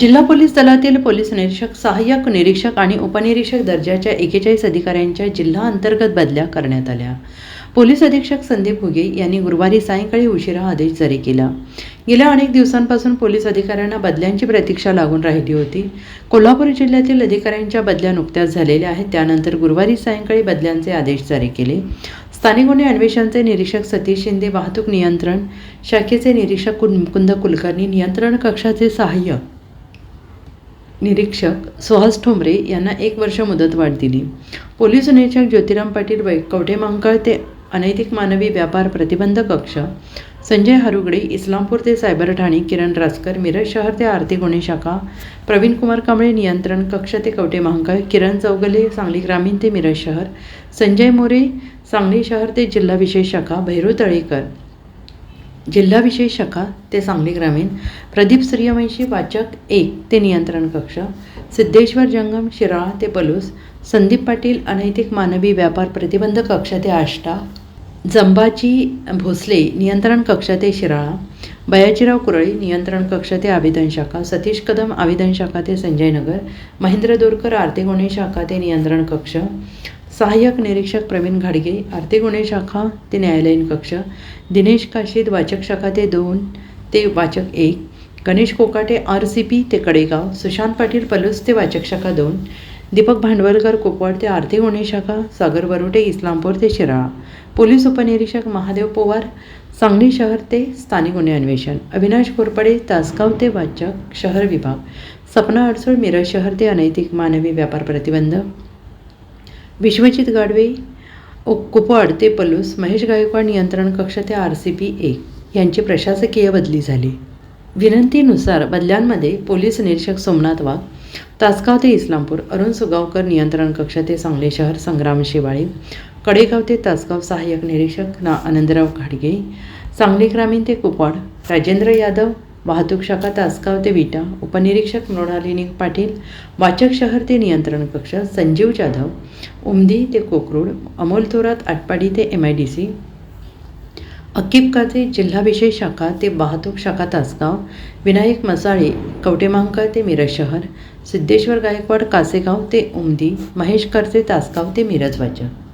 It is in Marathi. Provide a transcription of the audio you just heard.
जिल्हा पोलीस दलातील पोलीस निरीक्षक सहाय्यक निरीक्षक आणि उपनिरीक्षक दर्जाच्या एकेचाळीस अधिकाऱ्यांच्या जिल्हा अंतर्गत बदल्या करण्यात आल्या. पोलीस अधीक्षक संदीप घुगे यांनी गुरुवारी सायंकाळी उशिरा आदेश जारी केला. गेल्या अनेक दिवसांपासून पोलीस अधिकाऱ्यांना बदल्यांची प्रतीक्षा लागून राहिली होती. कोल्हापूर जिल्ह्यातील अधिकाऱ्यांच्या बदल्या नुकत्याच झालेल्या आहेत. त्यानंतर गुरुवारी सायंकाळी बदल्यांचे आदेश जारी केले. स्थानिक गुन्हे अन्वेषणचे निरीक्षक सतीश शिंदे वाहतूक नियंत्रण शाखेचे निरीक्षक कुंद कुलकर्णी नियंत्रण कक्षाचे सहाय्यक निरीक्षक सुहास ठोंबरे यांना एक वर्ष मुदतवाढ दिली. पोलीस निरीक्षक ज्योतिराम पाटील वै कवठेमंकाळ ते अनैतिक मानवी व्यापार प्रतिबंध कक्ष संजय हरुगडे इस्लामपूर ते सायबर ठाणे किरण रासकर मिरज शहर ते आर्थिक गुन्हे शाखा प्रवीण कुमार कांबळे नियंत्रण कक्ष ते कवटे महांकाळ किरण चौगले सांगली ग्रामीण ते मिरज शहर संजय मोरे सांगली शहर ते जिल्हा विशेष शाखा भैरू तळेकर. जिल्हा विशेष शाखा ते सांगली ग्रामीण प्रदीप सूर्यवंशी वाचक एक ते नियंत्रण कक्ष सिद्धेश्वर जंगम शिराळा ते पलूस संदीप पाटील अनैतिक मानवी व्यापार प्रतिबंध कक्ष ते आष्टा जंबाजी भोसले नियंत्रण कक्ष ते शिराळा बयाजीराव कुरळी नियंत्रण कक्ष ते आवेदन शाखा सतीश कदम आवेदन शाखा ते संजयनगर महेंद्र दोरकर आर्थिक गुन्हे शाखा ते नियंत्रण कक्ष सहाय्यक निरीक्षक प्रवीण घाडगे आर्थिक गुन्हे शाखा ते न्यायालयीन कक्ष दिनेश काशीद वाचक शाखा ते दोन ते वाचक एक Ganesh Kokate R C P ते कडेगाव सुशांत पाटील पलूस ते वाचक शाखा दोन दीपक भांडवलकर कोपवाड ते आर्थिक गुन्हे शाखा सागर वरुटे इस्लामपूर ते शिराळा पोलीस उपनिरीक्षक महादेव पोवार सांगली शहर ते स्थानिक गुन्हे अन्वेषण अविनाश कोरपडे तासगाव ते वाचक शहर विभाग सपना अडसूळ मिरज शहर ते अनैतिक मानवी व्यापार प्रतिबंध विश्वजित गाडवे ओ कुपवाड ते पलूस महेश गायकवाड नियंत्रण कक्ष ते आर सी पी ए यांची प्रशासकीय बदली झाली. विनंतीनुसार बदल्यांमध्ये पोलीस निरीक्षक सोमनाथ वाघ तासगाव ते इस्लामपूर अरुण सुगावकर नियंत्रण कक्ष ते सांगली शहर संग्राम शिवाळे कडेगाव ते तासगाव सहाय्यक निरीक्षक ना आनंदराव घाडगे सांगली ग्रामीण ते कुपवाड राजेंद्र यादव वाहतूक शाखा तासगाव ते विटा उपनिरीक्षक मृणालिनी पाटील वाचक शहर ते नियंत्रण कक्ष संजीव जाधव उमदी ते कोकरूड अमोल थोरात आटपाडी ते एम आय डी सी अकिबकाचे जिल्हा विशेष शाखा ते वाहतूक शाखा तासगाव विनायक मसाळे कवटेमांका ते मिरज शहर सिद्धेश्वर गायकवाड कासेगाव ते उमदी महेश करचे तासगाव ते मिरज वाचक.